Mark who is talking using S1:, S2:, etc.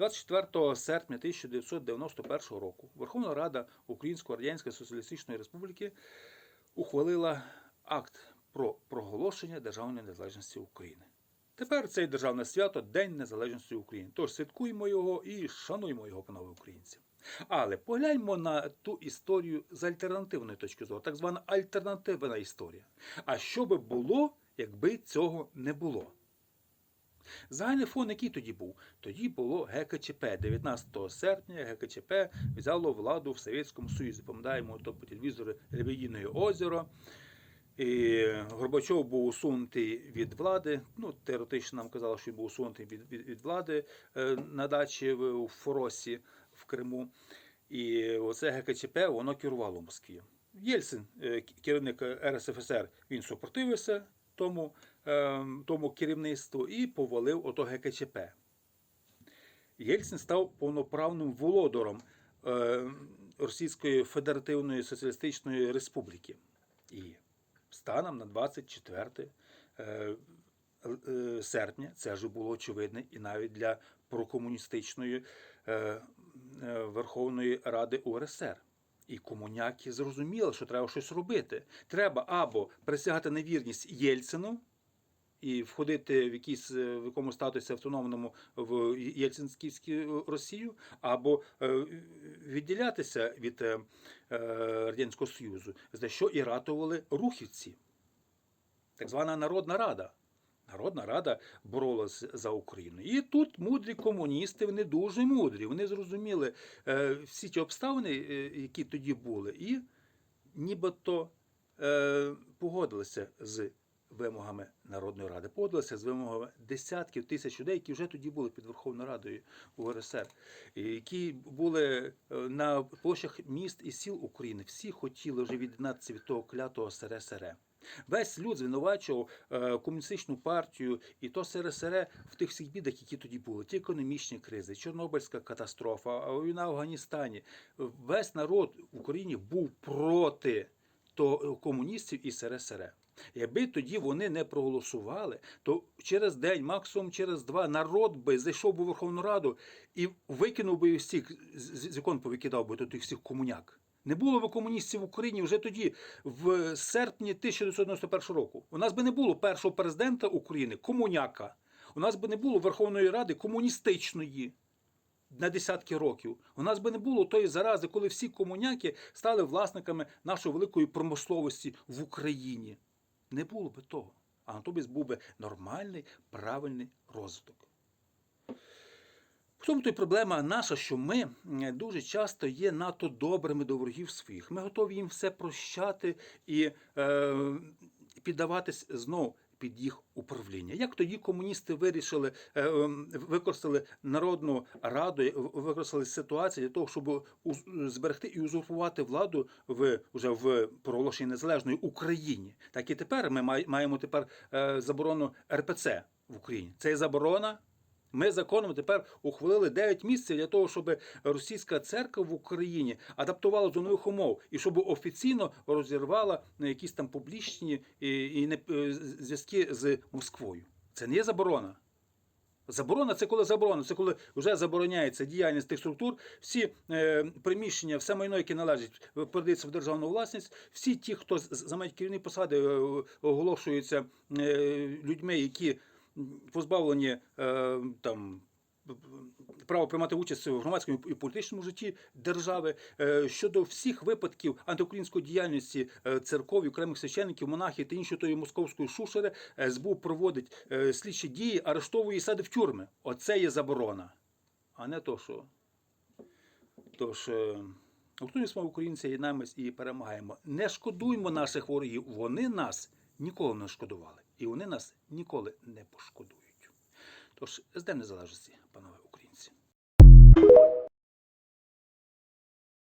S1: 24 серпня 1991 року Верховна Рада Української Радянської Соціалістичної Республіки ухвалила акт про проголошення державної незалежності України. Тепер це державне свято День Незалежності України. Тож святкуємо його і шануємо його, панове українці. Але погляньмо на ту історію з альтернативної точки зору, так звана альтернативна історія. А що би було, якби цього не було? Загальний фон, який тоді був? Тоді було ГКЧП. 19 серпня ГКЧП взяло владу в Совєтському Союзі. Пам'ятаємо то по телевізору Лебедине озеро. І Горбачов був усунутий від влади. Ну, теоретично нам казали, що він був усунутий від, від, від влади е, на дачі в, Форосі в Криму. І оце ГКЧП воно керувало Москві. Єльцин, е, керівник РСФСР, він супротивився тому, тому керівництву і повалив ото ГКЧП. Єльцин став повноправним володаром е, Російської Федеративної Соціалістичної Республіки. І станом на 24 е, е, серпня це вже було очевидно і навіть для прокомуністичної е, Верховної Ради УРСР. І комуняки зрозуміли, що треба щось робити. Треба або присягати на вірність Єльцину і входити в якийсь е, в якомусь статусі автономному в Єльцинську Росію, або е, відділятися від е, е, Радянського Союзу, за що і ратували рухівці, так звана Народна Рада. Народна Рада боролась за Україну. І тут мудрі комуністи, вони дуже мудрі. Вони зрозуміли е, всі ті обставини, е, які тоді були, і нібито е, погодилися з вимогами Народної Ради, погодилися з вимогами десятків тисяч людей, які вже тоді були під Верховною Радою УРСР, які були е, на площах міст і сіл України. Всі хотіли вже від'єднатися від того клятого СРСР. Весь люд звинувачував е, комуністичну партію і то СРСР в тих всіх бідах, які тоді були. Ті економічні кризи, Чорнобильська катастрофа, війна в Афганістані. Весь народ в Україні був проти то комуністів і СРСР. Якби тоді вони не проголосували, то через день, максимум через два, народ би зайшов в Верховну Раду і викинув би всіх, з повикидав би тих всіх комуняк. Не було б комуністів в Україні вже тоді, в серпні 1991 року. У нас би не було першого президента України комуняка. У нас би не було Верховної Ради комуністичної на десятки років. У нас би не було тої зарази, коли всі комуняки стали власниками нашої великої промисловості в Україні. Не було би того. А натомість був би нормальний, правильний розвиток. В тому то й проблема наша, що ми дуже часто є надто добрими до ворогів своїх. Ми готові їм все прощати і е, піддаватись знову під їх управління. Як тоді комуністи вирішили, е, е, використали Народну раду, е, використали ситуацію для того, щоб зберегти і узурпувати владу в вже в проголошеній незалежної Україні. Так і тепер ми маємо тепер е, заборону РПЦ в Україні. Це заборона. Ми законом тепер ухвалили 9 місяців для того, щоб російська церква в Україні адаптувала до нових умов і щоб офіційно розірвала якісь там публічні і, не е, зв'язки з Москвою. Це не є заборона. Заборона це коли заборона, це коли вже забороняється діяльність тих структур, всі е, приміщення, все майно, яке належить, е, передається в державну власність, всі ті, хто займають керівні посади, е, оголошуються е, людьми, які позбавлені е, там. Право приймати участь в громадському і політичному житті держави Е, щодо всіх випадків антиукраїнської діяльності е, церков, окремих священників, монахів та іншої тої московської шушери, СБУ проводить слідчі дії, арештовує і садить в тюрми. Оце є заборона, а не то, що. Тож, гуртуємося українці, єднаємось і перемагаємо. Не шкодуймо наших ворогів. Вони нас ніколи не шкодували. І вони нас ніколи не пошкодують. Тож, з Днем Незалежності,